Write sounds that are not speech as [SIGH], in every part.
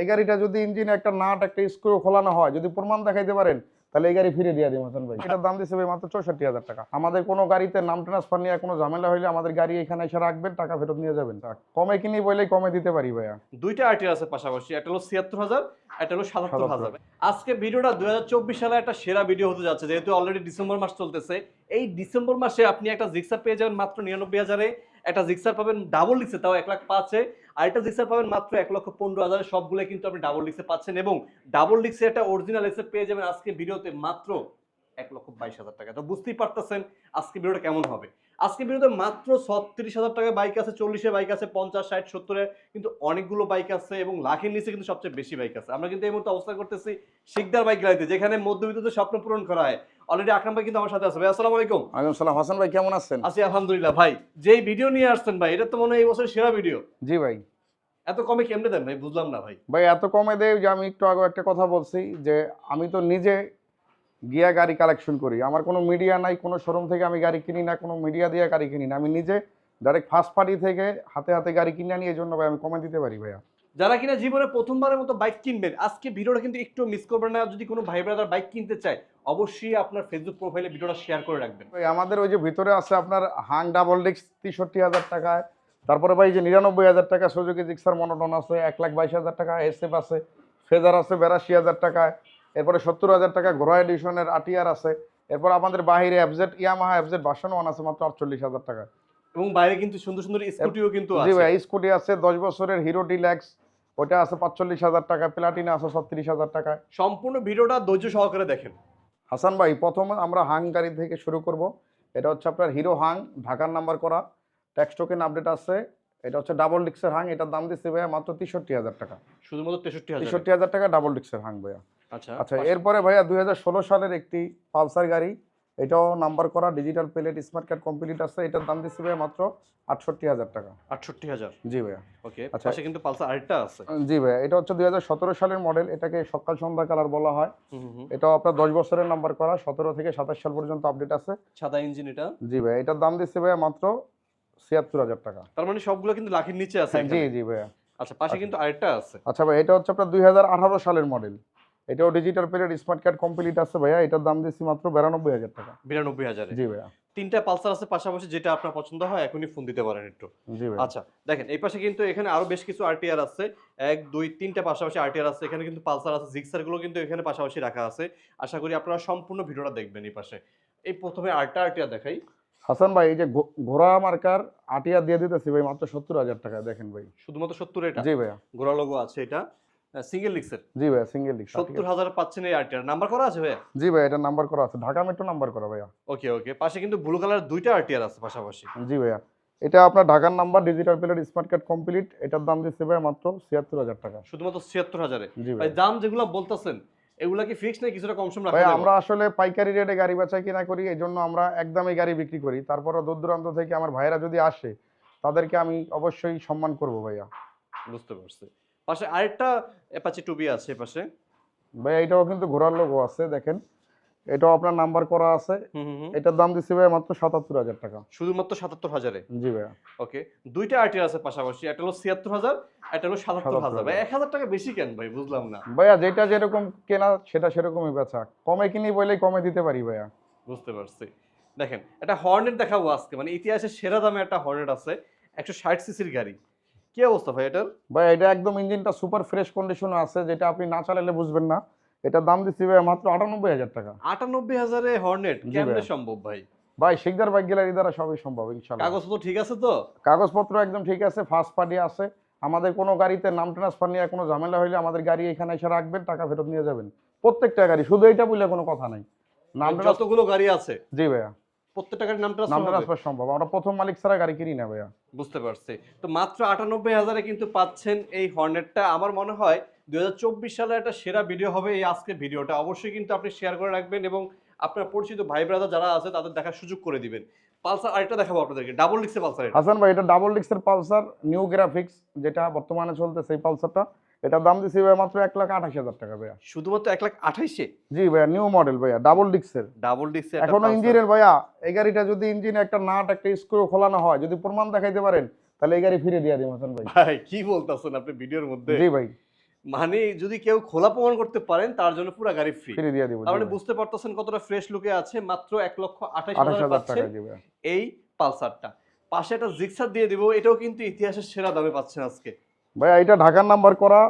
এই গাড়িটা যদি ইঞ্জিনে একটা নাট একটা স্ক্রু খোলানো হয় যদি প্রমাণ দেখাইতে পারেন তাহলে এই গাড়ি ফিরে দিয়ে দিই হাসান ভাই। এটার দাম দিচ্ছে ভাই মাত্র চৌষট্টি হাজার টাকা। আমাদের কোনো গাড়িতে নাম ট্রান্সফার নিয়ে কোনো ঝামেলা হইলে আমাদের গাড়ি এখানে এসে রাখবেন টাকা ফেরত নিয়ে যাবেন। কমে কিনি বলেই কমে দিতে পারি ভাইয়া। দুইটা আরটিআর আছে পাশাপাশি একটা হলো ছিয়াত্তর হাজার একটা হলো সাতাত্তর হাজার। 77,000 আজকে ভিডিওটা দুই হাজার চব্বিশ সালে একটা সেরা ভিডিও হতে যাচ্ছে যেহেতু অলরেডি ডিসেম্বর মাস চলতেছে। এই ডিসেম্বর মাসে আপনি একটা জিক্সার পেয়ে যাবেন মাত্র নিরানব্বই হাজারে। একটা জিক্সার পাবেন ডাবল লিক্সে তাও এক লাখ পাঁচে। আর একটা জিক্সার পাবেন মাত্র এক লক্ষ পনেরো হাজারে। সবগুলো কিন্তু আপনি ডাবল লিক্সে পাচ্ছেন এবং ডাবল লিক্সে একটা অরিজিনাল এসে পেয়ে যাবেন আজকে ভিডিওতে মাত্র এক লক্ষ বাইশ হাজার টাকা। তো বুঝতেই পারতেছেন আজকে ভিডিওটা কেমন হবে। আজকে ভিডিওতে মাত্র ছত্রিশ হাজার টাকায় বাইক আছে চল্লিশে বাইক আছে পঞ্চাশ ষাট সত্তরে কিন্তু অনেকগুলো বাইক আছে এবং লাখের নিচে কিন্তু সবচেয়ে বেশি বাইক আছে। আমরা কিন্তু এই মুহূর্তে অবস্থা করতেছি শিকদার বাইক গ্যালারিতে যেখানে মধ্যবিত্তদের স্বপ্ন পূরণ করা হয়। অলরেডি আকরাম ভাই কিন্তু আমার সাথে আছে। ভাই আসসালামু আলাইকুম। আলাইকুম সালাম। হাসান ভাই কেমন আছেন? আছি আলহামদুলিল্লাহ। ভাই যেই ভিডিও নিয়ে আসছেন ভাই এটা তো মনে হয় এই বছর সেরা ভিডিও জি ভাই। এত কমে কেমনে দেন ভাই? বুঝলাম না ভাই। ভাই এত কমে দেয় যে আমি একটু আগে একটা কথা বলছি যে আমি তো নিজে গিয়া গাড়ি কালেকশন করি। আমার কোনো মিডিয়া নাই কোনো শোরুম থেকে আমি গাড়ি কিনি না কোনো মিডিয়া দিয়ে গাড়ি কিনি না। আমি নিজে ডাইরেক্ট ফার্স্ট পার্টি থেকে হাতে হাতে গাড়ি কিনে আনি এই জন্য ভাই আমি কমে দিতে পারি ভাইয়া। যারা কিনা জীবনে প্রথমবারের মতো বাইক কিনবেন আজকে ভিডিওটা কিন্তু একটু মিস করবেন না। যদি কোনো ভাই ব্রাদার বাইক কিনতে চায় অবশ্যই আপনার ফেসবুক প্রোফাইলে ভিডিওটা শেয়ার করে রাখবেন। ভাই আমাদের ওই যে ভিতরে আছে আপনার হাং ডাবল ডিস্ক তেষট্টি হাজার টাকায়। তারপরে ভাই যে নিরানব্বই হাজার টাকা সুযোগী জিক্সার মনোটন আছে এক লাখ বাইশ হাজার টাকা এসএফ আছে ফেজার আছে বেরাশি হাজার টাকায় এরপরে সত্তর হাজার টাকা ঘোড়া এডিশনের আটিয়ার আছে এরপর আমাদের বাহিরে FZ Yamaha FZ version one আছে মাত্র আটচল্লিশ হাজার টাকা। এবং বাইরে কিন্তু সুন্দর সুন্দর স্কুটিও কিন্তু জি আছে। ভাই স্কুটি আছে দশ বছরের হিরো ডিল্যাক্স ওটা আছে পাঁচচল্লিশ হাজার টাকা প্লাটিনা আছে ছত্রিশ হাজার টাকায় সম্পূর্ণ ভিডিওটা ধৈর্য সহকারে দেখেন। হাসান ভাই প্রথম আমরা হাং গাড়ি থেকে শুরু করব এটা হচ্ছে আপনার হিরো হাং ঢাকার নাম্বার করা। ট্যাক্স টোকেন আপডেট আছে। এটা হচ্ছে ডাবল ডিক্সের হাং এটার দাম দিচ্ছে ভাইয়া মাত্র তেষট্টি হাজার টাকা। শুধুমাত্র তেষট্টি তেষট্টি হাজার টাকা ডাবল ডিক্সের হাং ভাইয়া। আচ্ছা আচ্ছা এরপরে ভাইয়া দুই হাজার ষোলো সালের একটি পালসার গাড়ি এটাও নাম্বার করা digital plate smart card complete আছে। এটার দাম দিচ্ছে ভাইয়া মাত্র আটষট্টি হাজার টাকা। আটষট্টি হাজার? জি ভাইয়া। ওকে আচ্ছা। কিন্তু পালসার আরেকটা আছে। জি ভাইয়া এটা হচ্ছে দুই হাজার সতেরো সালের মডেল এটাকে সকাল সন্ধ্যা কালার বলা হয়। এটাও আপনার দশ বছরের নাম্বার করা সতেরো থেকে সাতাশ সাল পর্যন্ত আপডেট আছে। সাদা ইঞ্জিন এটা। জি ভাইয়া এটার দাম দিচ্ছে ভাইয়া মাত্র ছিয়াত্তর হাজার টাকা। তার মানে সবগুলো কিন্তু লাখের নিচে আছে জি জি ভাইয়া। আচ্ছা পাশে কিন্তু আরেকটা আছে। আচ্ছা ভাই এটা হচ্ছে আপনার দুই হাজার আঠারো সালের মডেল এটাও digital plate smart card complete আছে ভাইয়া। এটার দাম দিচ্ছি মাত্র বিরানব্বই হাজার টাকা। বিরানব্বই হাজারে। জি ভাইয়া। তিনটা পালসার আছে পাশাপাশি যেটা আপনার পছন্দ হয় এখনই ফোন দিতে পারেন একটু। আচ্ছা দেখেন এই পাশে কিন্তু এখানে আরও বেশ কিছু আরটিআর আছে। এক দুই তিনটা পাশাপাশি আরটিআর আছে। এখানে কিন্তু পালসার আছে জিক্সারগুলো কিন্তু এখানে পাশাপাশি রাখা আছে। আশা করি আপনারা সম্পূর্ণ ভিডিওটা দেখবেন এই পাশে। এই প্রথমে আরটা আরটিআর দেখাই। হাসান ভাই এই যে ঘোড়া মার্কার আটিয়া দিয়ে দিতেছি ভাই মাত্র সত্তর হাজার টাকা দেখেন ভাই। শুধুমাত্র সত্তর এটা? জি ভাইয়া। গোড়া লোগো আছে এটা। সিঙ্গেল লিক্সের জি ভাইয়া সিঙ্গেল সত্তর হাজার পাচ্ছেন এই আরটিআর নাম্বার করা আছে ভাইয়া? জি ভাইয়া এটা নাম্বার করা আছে। ঢাকা মেট্রো নাম্বার করা ভাইয়া। ওকে ওকে পাশে কিন্তু ব্লু কালার দুইটা আরটিআর আছে পাশাপাশি। জি ভাইয়া। এটা আপনার ঢাকার number digital plate smart card complete এটার দাম দিচ্ছে ভাইয়া মাত্র ছিয়াত্তর হাজার টাকা। শুধুমাত্র ছিয়াত্তর হাজারে। দাম যেগুলো বলতেছেন এগুলা কি ফিক্স না কিছুটা কম সম রাখা আমরা আসলে পাইকারি রেটে গাড়ি বেচা কিনা করি এই জন্য আমরা একদমই গাড়ি বিক্রি করি। তারপর দূর দূরান্ত থেকে আমার ভাইয়েরা যদি আসে তাদেরকে আমি অবশ্যই সম্মান করব ভাইয়া। বুঝতে পারছি। পাশে আরেকটা অ্যাপাচি টুবি আছে পাশে ভাইয়া এটাও কিন্তু ঘোরার লোগো আছে দেখেন। এটাও আপনার নাম্বার করা আছে। এটার দাম দিচ্ছি ভাইয়া মাত্র সাতাত্তর হাজার টাকা। শুধুমাত্র সাতাত্তর হাজারে? জি ভাইয়া। ওকে দুইটা আরটিআর আছে পাশাপাশি একটা হলো ছিয়াত্তর হাজার একটা হলো সাতাত্তর হাজার। ভাই এক হাজার টাকা বেশি কেন ভাই? বুঝলাম না। ভাইয়া যেটা যেরকম কেনা সেটা সেরকমই বেচা। কমে কিনি বলেই কমে দিতে পারি ভাইয়া। বুঝতে পারছি। দেখেন একটা হর্নেট দেখাবো আজকে। মানে ইতিহাসের সেরা দামে একটা হর্নেট আছে একশো ষাট সিসির গাড়ি। কি অবস্থা ভাই এটার? ভাই এটা একদম ইঞ্জিনটা সুপার ফ্রেশ কন্ডিশনে আছে যেটা আপনি না চালালে বুঝবেন না। এটার দাম দিচ্ছি ভাইয়া মাত্র আটানব্বই হাজার টাকা। আটানব্বই হাজারে হর্নেট কেমনে সম্ভব ভাই? ভাই শিকদার বাইক গ্যালারি দ্বারা সবই সম্ভব ইনশাল্লাহ। কাগজ তো ঠিক আছে তো? কাগজপত্র একদম ঠিক আছে ফার্স্ট পার্টি আছে। আমাদের কোনো গাড়িতে নাম ট্রান্সফার নিয়ে কোনো ঝামেলা হইলে আমাদের গাড়ি এখানে এসে রাখবেন টাকা ফেরত নিয়ে যাবেন। প্রত্যেকটা গাড়ি শুধু এটা বললে কোনো কথা নাই। নাম যতগুলো গাড়ি আছে? জি ভাইয়া। প্রত্যেকটা গাড়ির নাম নাম ট্রান্সফার হবে? ট্রান্সফার সম্ভব। আমরা প্রথম মালিক ছাড়া গাড়ি কিনি না ভাইয়া। বুঝতে পারছি। তো মাত্র আটানব্বই হাজারে কিন্তু পাচ্ছেন এই হর্নেটটা। আমার মনে হয় দুই হাজার চব্বিশ সালে একটা সেরা ভিডিও হবে এই আজকের ভিডিওটা অবশ্যই কিন্তু আপনি শেয়ার করে রাখবেন এবং আপনার পরিচিত ভাই ব্রাদার যারা আছে তাদের দেখার সুযোগ করে দিবেন। পালসার আরেকটা দেখাবো আপনাদেরকে ডাবল ডিক্সে পালসার হাসান ভাই এটা ডাবল ডিস্কের পালসার নিউ গ্রাফিক্স যেটা বর্তমানে চলতেছে এই পালসারটা। এটার দাম দিচ্ছি ভাইয়া মাত্র এক লাখ আঠাশ হাজার টাকা ভাইয়া। শুধুমাত্র এক লাখ আঠাইশে জি ভাইয়া নিউ মডেল ভাইয়া ডাবল ডিক্সের ডাবল ডিক্সে এখনও ইঞ্জিনের ভাইয়া এই গাড়িটা যদি ইঞ্জিনে একটা নাট একটা স্ক্রু খোলানো হয় যদি প্রমাণ দেখাইতে পারেন তাহলে এই গাড়ি ফিরে দিয়ে দিই হাসান ভাই। ভাই কি বলতেছেন আপনি ভিডিওর মধ্যে? জি ভাই। মানে যদি কেউ খোলা প্রমাণ করতে পারেন তার জন্য পুরো গাড়ি ফ্রি ফ্রি দিয়ে দিব তার মানে বুঝতে পারতেছেন কতটা ফ্রেশ লুকে আছে? মাত্র এক লক্ষ আঠাশ হাজার টাকা দিবে। এই পালসারটা। পাশে একটা জিক্সার দিয়ে দিব এটাও কিন্তু ইতিহাসের সেরা দামে পাচ্ছেন আজকে। ভাই এটা ঢাকার নাম্বার করা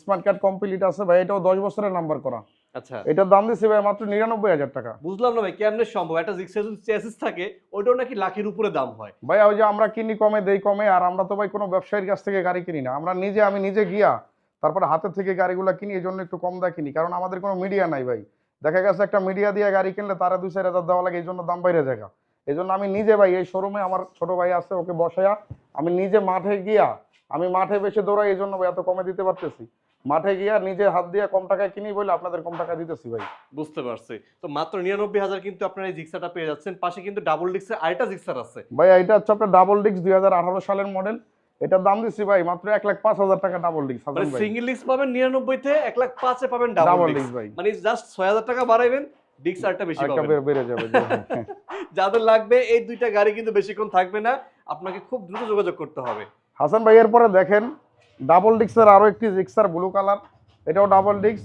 স্মার্ট কার্ড কমপ্লিট আছে ভাই এটাও দশ বছরের নাম্বার করা। আচ্ছা। এটার দাম দিচ্ছি ভাই মাত্র নিরানব্বই হাজার টাকা। বুঝলাম না ভাই কেমনে সম্ভব? একটা জিক্সার যদি চেসিস থাকে ওইটাও নাকি লাখের উপরে দাম হয়। ভাই ওই যে আমরা কিনি কমে দেই কমে আর আমরা তো ভাই কোনো ব্যবসায়ীর কাছ থেকে গাড়ি কিনি না। আমরা নিজে আমি নিজে গিয়া তারপরে হাতের থেকে গাড়িগুলো কিনি এই জন্য একটু কম দায় কিনি কারণ আমাদের কোনো মিডিয়া নাই ভাই। দেখা গেছে একটা মিডিয়া দিয়ে গাড়ি কিনলে তারা দুই চার হাজার দেওয়া লাগে এই জন্য দাম বাইরে জায়গা এই জন্য আমি নিজে ভাই এই শোরুমে আমার ছোট ভাই আছে ওকে বসায়া আমি নিজে মাঠে গিয়া আমি মাঠে বেশি দৌড়াই এই জন্য ভাই এত কমে দিতে পারতেছি। মাঠে গিয়া নিজে হাত দিয়ে কম টাকায় কিনি বলে আপনাদের কম টাকা দিতেছি ভাই। বুঝতে পারছি। তো মাত্র নিরানব্বই হাজার কিন্তু আপনার এই জিক্সারটা পেয়ে যাচ্ছেন। পাশে কিন্তু ডাবল ডিক্সের আরেকটা জিক্সার আছে। ভাই এটা হচ্ছে আপনার ডাবল ডিস্ক দুই সালের মডেল এটার দাম দিচ্ছি ভাই মাত্র এক লাখ পাঁচ হাজার টাকা ডাবল ডিস্ক মানে সিঙ্গেল ডিক্স পাবেন নিরানব্বইতে এক লাখ পাঁচে পাবেন ডাবল ডিস্ক ভাই। মানে জাস্ট ছয় হাজার টাকা বাড়াইবেন ডিক্স আরেকটা বেশি পাবেন। বেড়ে- যাবে [LAUGHS] যাদের লাগবে এই দুইটা গাড়ি কিন্তু বেশিক্ষণ থাকবে না আপনাকে খুব দ্রুত যোগাযোগ করতে হবে। হাসান ভাই এরপরে দেখেন ডাবল ডিস্কের আরও একটি জিক্সার ব্লু কালার এটাও ডাবল ডিস্ক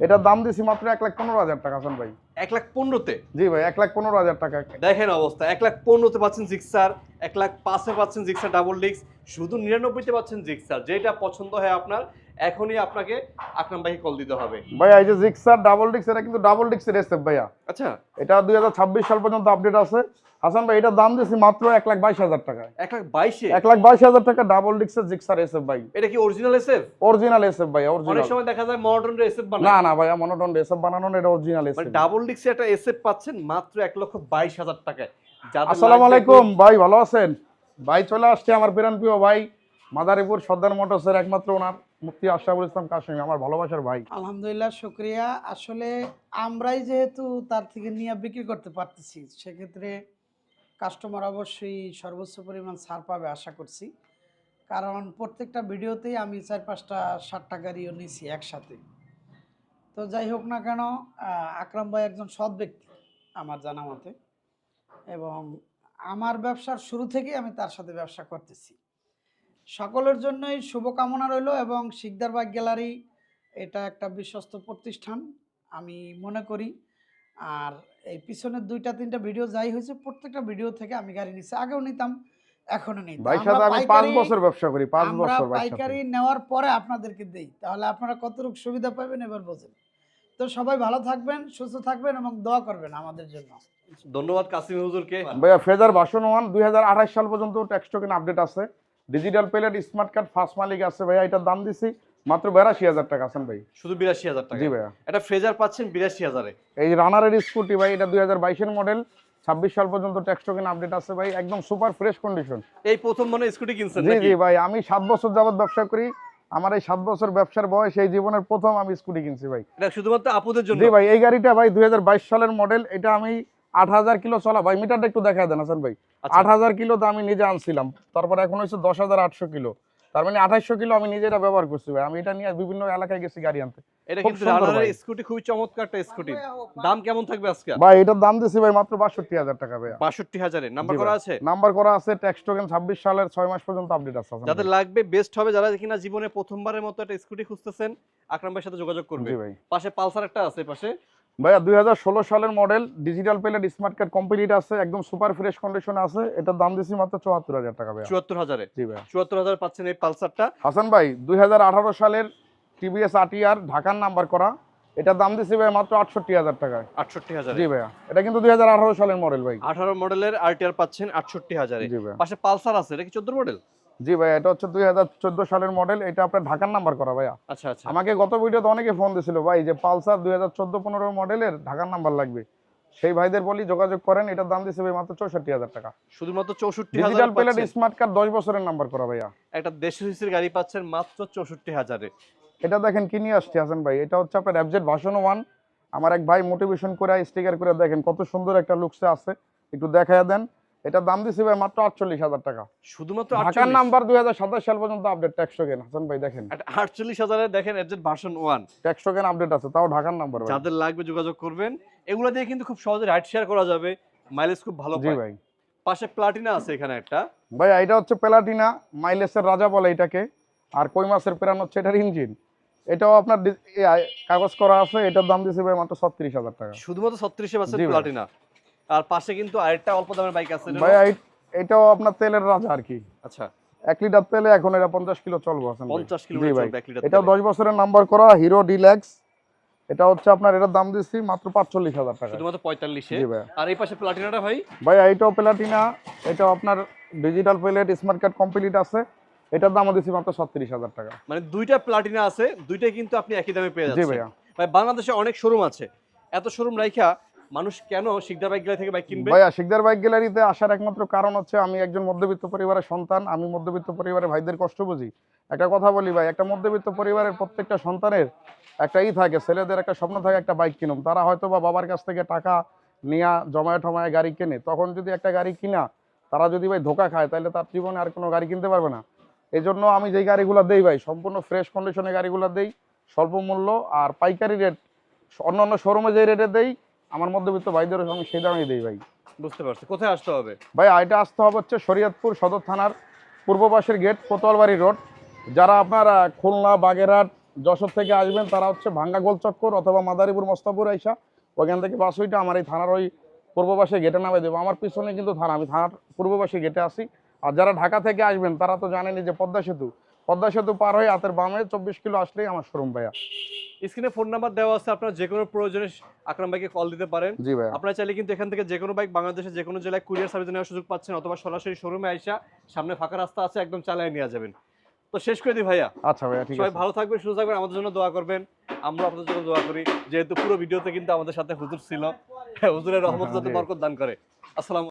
এটার দাম দিছি মাত্র এক লাখ পনেরো হাজার টাকা হাসান ভাই। এক লাখ পনেরোতে। জি ভাই এক লাখ পনেরো হাজার টাকা। দেখেন অবস্থা এক লাখ পনেরোতে পাচ্ছেন জিক্সার এক লাখ পাঁচে পাচ্ছেন জিক্সার ডাবল ডিক্স শুধু নিরানব্বইতে পাচ্ছেন জিক্সার যেটা পছন্দ হয় আপনার এখনই আপনাকে আকরাম ভাইকে কল দিতে হবে। ভাই এই যে জিক্সার ডাবল ডিক্স এটা কিন্তু ডাবল ডিস্কের এসেপ ভাইয়া। আচ্ছা। এটা দুই হাজার ছাব্বিশ সাল পর্যন্ত আপডেট আছে। হাসান ভাই এটার দাম দিছি মাত্র এক লাখ বাইশ হাজার টাকা এক লাখ বাইশে? এক লাখ বাইশ হাজার টাকা ডাবল ডিস্কের জিক্সার এসেপ ভাই। এটা কি অরিজিনাল এসএফ অরিজিনাল এসএফ ভাই অনেক সময় দেখা যায় মডার্ন এসএফ না বানায়। না ভাইয়া মনোটন এসএফ বানানো না, এটা অরিজিনাল এসএফ ডাবল ডিক্সে একটা এসএফ পাচ্ছেন মাত্র এক লক্ষ বাইশ হাজার টাকায়। আসসালামু আলাইকুম ভাই ভালো আছেন? ভাই চলে আসছে আমার প্রাণ প্রিয় ভাই মাদারীপুর সর্দার মোটরসের একমাত্র ওনার মুফতি আশরাফুল ইসলাম কাশিম আমার ভালোবাসার ভাই। আলহামদুলিল্লাহ শুক্রিয়া। আসলে আমরাই যেহেতু তার থেকে নিয়ে বিক্রি করতে পারতেছি সেক্ষেত্রে কাস্টমার অবশ্যই সর্বোচ্চ পরিমাণ ছাড় পাবে আশা করছি। কারণ প্রত্যেকটা ভিডিওতেই আমি চার পাঁচটা ষাটটা গাড়িও নিয়েছি একসাথে। তো যাই হোক না কেন আকরাম ভাই একজন সৎ ব্যক্তি আমার জানা মতে। এবং আমার ব্যবসার শুরু থেকেই আমি তার সাথে ব্যবসা করতেছি। সকলের জন্যই শুভকামনা রইল এবং শিকদার বাগ গ্যালারি এটা একটা বিশ্বস্ত প্রতিষ্ঠান, আমি মনে করি। আর এই পিছনের দুইটা তিনটা ভিডিও যাই হয়েছে প্রত্যেকটা ভিডিও থেকে আমি গাড়ি নিচ্ছি আগেও নিতাম এখনও নিই। ভাই সাথে আমি পাঁচ বছর ব্যবসা করি পাঁচ আমরা বছর ব্যবসা পাইকারি নেওয়ার পরে আপনাদেরকে দেই। তাহলে আপনারা কতটুকু সুবিধা পাবেন এবার বোঝেন। তো সবাই ভালো থাকবেন সুস্থ থাকবেন এবং দোয়া করবেন আমাদের জন্য। ধন্যবাদ কাসিম হুজুরকে। ভাইয়া ফেজার ভাষণ ওয়ান দুই সাল পর্যন্ত ট্যাক্স টোকেন আপডেট আছে। Digital plate smart card first মালিক আছে। ভাইয়া এটার দাম দিছি মাত্র বিরাশি হাজার টাকা আছেন ভাই। শুধু বিরাশি হাজার টাকা। জি ভাইয়া। একটা ফ্রেজার পাচ্ছেন বিরাশি হাজারে। এই রানারের স্কুটি ভাই এটা দুই হাজার বাইশের মডেল ছাব্বিশ সাল পর্যন্ত ট্যাক্স টোকেন আপডেট আছে ভাই একদম সুপার ফ্রেশ কন্ডিশন এই প্রথম মনে স্কুটি কিনছেন জি জি ভাই আমি সাত বছর যাবত ব্যবসা করি আমার এই সাত বছর ব্যবসার বয়স এই জীবনের প্রথম আমি স্কুটি কিনছি ভাই। এটা শুধুমাত্র আপুদের জন্য? জি ভাই এই গাড়িটা ভাই দুই হাজার বাইশ সালের মডেল এটা আমি আট হাজার কিলো চলা ভাই মিটারটা একটু দেখা দেন হাসান ভাই। আচ্ছা। আট হাজার কিলো তো আমি নিজে আনছিলাম তারপর এখন হচ্ছে দশ হাজার আটশো কিলো। তার মানে আঠাইশশো কিলো আমি নিজেরা ব্যবহার করছি ভাই। আমি এটা নিয়ে বিভিন্ন এলাকায় গেছি গাড়ি আনতে। এটা কিন্তু রানারের ভাই। স্কুটি খুবই চমৎকার একটা স্কুটি। দাম কেমন থাকবে আজকে? ভাই এটার দাম দিছি ভাই মাত্র বাষট্টি হাজার টাকা ভাই নাম্বার করা আছে? নাম্বার করা আছে ট্যাক্স টোকেন ছাব্বিশ সালের ছয় মাস পর্যন্ত আপডেট আছে যাদের লাগবে বেস্ট হবে যারা কিনা জীবনে প্রথমবারের মতো একটা স্কুটি খুঁজতেছেন আকরাম ভাইয়ের সাথে যোগাযোগ করবে। পাশে পালসার একটা আছে পাশে। ভাইয়া দুই হাজার ষোলো সালের model digital plate smart card complete আছে একদম সুপার ফ্রেশ কন্ডিশন আছে। এটার দাম দিছি মাত্র চুয়াত্তর হাজার টাকা চুয়াত্তর হাজারে? জি ভাইয়া। চুয়াত্তর হাজার পাচ্ছেন এই পালসারটা? হাসান ভাই দুই হাজার আঠারো সালের টিভিএস আটিআর ঢাকার নাম্বার করা। এটার দাম দিছি ভাই মাত্র আটষট্টি হাজার টাকায়। আটষট্টি হাজারে। জি ভাইয়া এটা কিন্তু দুই হাজার আঠারো সালের মডেল ভাই। আঠারো মডেলের আরটিআর পাচ্ছেন আটষট্টি হাজারে। পাশে পালসার আছে এটা কি চোদ্দ মডেল? জি ভাইয়া এটা হচ্ছে দুই হাজার চোদ্দ সালের মডেল এটা আপনার ঢাকার নাম্বার করা ভাইয়া। আচ্ছা আচ্ছা। আমাকে গত ভিডিওতে অনেকে ফোন দিছিল ভাই যে পালসার দুই হাজার চোদ্দ পনেরো মডেলের ঢাকার নাম্বার লাগবে। সেই ভাইদের বলি যোগাযোগ করেন এটার দাম দিচ্ছে ভাই মাত্র চৌষট্টি হাজার টাকা। শুধুমাত্র চৌষট্টি ডিজিটাল প্লেট স্মার্ট কার্ড দশ বছরের নাম্বার করা ভাইয়া। একটা দেশি সিসির গাড়ি পাচ্ছেন মাত্র চৌষট্টি হাজারে। এটা দেখেন কি নিয়ে আসছে হাসান ভাই। এটা হচ্ছে আপনার অ্যাবজেট ভাষণ ওয়ান আমার এক ভাই মোটিভেশন করে স্টিকার করে দেখেন কত সুন্দর একটা লুকসে আছে। একটু দেখায় দেন। এটা দাম দিছি ভাই মাত্র আটচল্লিশ হাজার টাকা। শুধুমাত্র ঢাকার নাম্বার দুই হাজার সাতাশ সাল পর্যন্ত আপডেট ট্যাক্স টোকেন হাসান ভাই দেখেন। আটচল্লিশ হাজারে দেখেন FZ version one tax token update আছে তাও ঢাকার নাম্বার ভাই। যাদের লাগবে যোগাযোগ করবেন। এগুলো দিয়ে কিন্তু খুব সহজে রাইড শেয়ার করা যাবে। মাইলেজ খুব ভালো জি ভাই। পাশে প্লাটিনা আছে এখানে একটা। ভাই এটা হচ্ছে প্লাটিনা মাইলেসের রাজা বলে এটাকে। আর কই মাসের প্রাণ হচ্ছে এটার ইঞ্জিন এটাও আপনার কাগজ করা আছে এটার দাম দিয়েছে ভাই মাত্র ছত্রিশ হাজার টাকা। শুধুমাত্র ছত্রিশে ভাই। প্লাটিনা আর পাশে কিন্তু আরেকটা অল্প দামের বাইক আছে এটা ভাই এটাও আপনার তেলের রাজা আর কি। আচ্ছা। এক লিটার তেলে এখন এটা পঞ্চাশ কিলো চলবো পঞ্চাশ এটাও তেলে। দশ বছরের নাম্বার করা হিরো ডিল্যাক্স এটা হচ্ছে আপনার এটার দাম দিচ্ছি মাত্র পাঁচচল্লিশ হাজার টাকা। শুধুমাত্র পঁয়তাল্লিশে। আর এই পাশে প্লাটিনাটা ভাই? ভাই এইটাও প্লাটিনা এটাও আপনার digital plate smart card complete আছে। এটার দাম দিচ্ছি মাত্র ছত্রিশ হাজার টাকা। মানে দুইটা প্লাটিনা আছে দুইটাই কিন্তু আপনি একই দামে পেয়ে যাচ্ছেন। ভাই বাংলাদেশে অনেক শোরুম আছে। এত শোরুম রাইখা মানুষ কেন শিকদার বাইক গ্যালারি থেকে বাইক কিনবে? ভাইয়া, শিকদার বাইক গ্যালারিতে আসার একমাত্র কারণ হচ্ছে আমি একজন মধ্যবিত্ত পরিবারের সন্তান, আমি মধ্যবিত্ত পরিবারের ভাইদের কষ্ট বুঝি। একটা কথা বলি ভাই, একটা মধ্যবিত্ত পরিবারের প্রত্যেকটা সন্তানের একটা ই থাকে, ছেলেদের একটা স্বপ্ন থাকে একটা বাইক কিনুম তারা হয়তো বা বাবার কাছ থেকে টাকা নিয়া জমায় টমায় গাড়ি কেনে। তখন যদি একটা গাড়ি কিনা, তারা যদি ভাই ধোকা খায়, তাহলে তার জীবনে আর কোনো গাড়ি কিনতে পারবে না। এই জন্য আমি যেই গাড়িগুলো দেই ভাই, সম্পূর্ণ ফ্রেশ কন্ডিশনে গাড়িগুলো দেই, স্বল্প মূল্য আর পাইকারি রেট অন্য অন্য শোরুমে যে রেটে দেই আমার মধ্যবিত্ত ভাইদেরও আমি সেই দামেই দিই ভাই। বুঝতে পারছি। কোথায় আসতে হবে? ভাই এটা আসতে হবে হচ্ছে শরীয়তপুর সদর থানার পূর্ব পাশের গেট কোতোয়ালবাড়ি রোড। যারা আপনার খুলনা বাগেরহাট যশোর থেকে আসবেন তারা হচ্ছে ভাঙ্গা গোল চক্কর অথবা মাদারীপুর মস্তাপুর আইসা ওইখান থেকে বাস ওইটা আমার এই থানার ওই পূর্ব পাশে গেটে নামে দেবো। আমার পিছনে কিন্তু থানা আমি থানার পূর্ব পাশে গেটে আসি আর যারা ঢাকা থেকে আসবেন তারা তো জানেনই যে পদ্মা সেতু। পদ্মা সেতু পার হয়ে হাতের বামে চব্বিশ কিলো আসলেই আমার শোরুম ভাইয়া। স্ক্রিনে ফোন নাম্বার দেওয়া আছে আপনারা যে কোনো প্রয়োজনে আকরাম ভাইকে কল দিতে পারেন। আপনারা চাইলে কিন্তু এখান থেকে যে কোনো বাইক বাংলাদেশে যে কোনো জেলায় কুরিয়ার সার্ভিস নেওয়ার সুযোগ পাচ্ছেন অথবা সরাসরি শোরুমে আইসা সামনে ফাঁকা রাস্তা আছে একদম চালিয়ে নিয়ে যাবেন। তো শেষ করে দিই ভাইয়া। আচ্ছা ভাইয়া ঠিক সবাই আছে। ভালো থাকবেন সুস্থ থাকবেন আমাদের জন্য দোয়া করবেন। আমরা আপনাদের জন্য দোয়া করি যেহেতু পুরো ভিডিওতে কিন্তু আমাদের সাথে হুজুর ছিল। হুজুরের রহমত যাতে বরকত দান করে। আসসালাম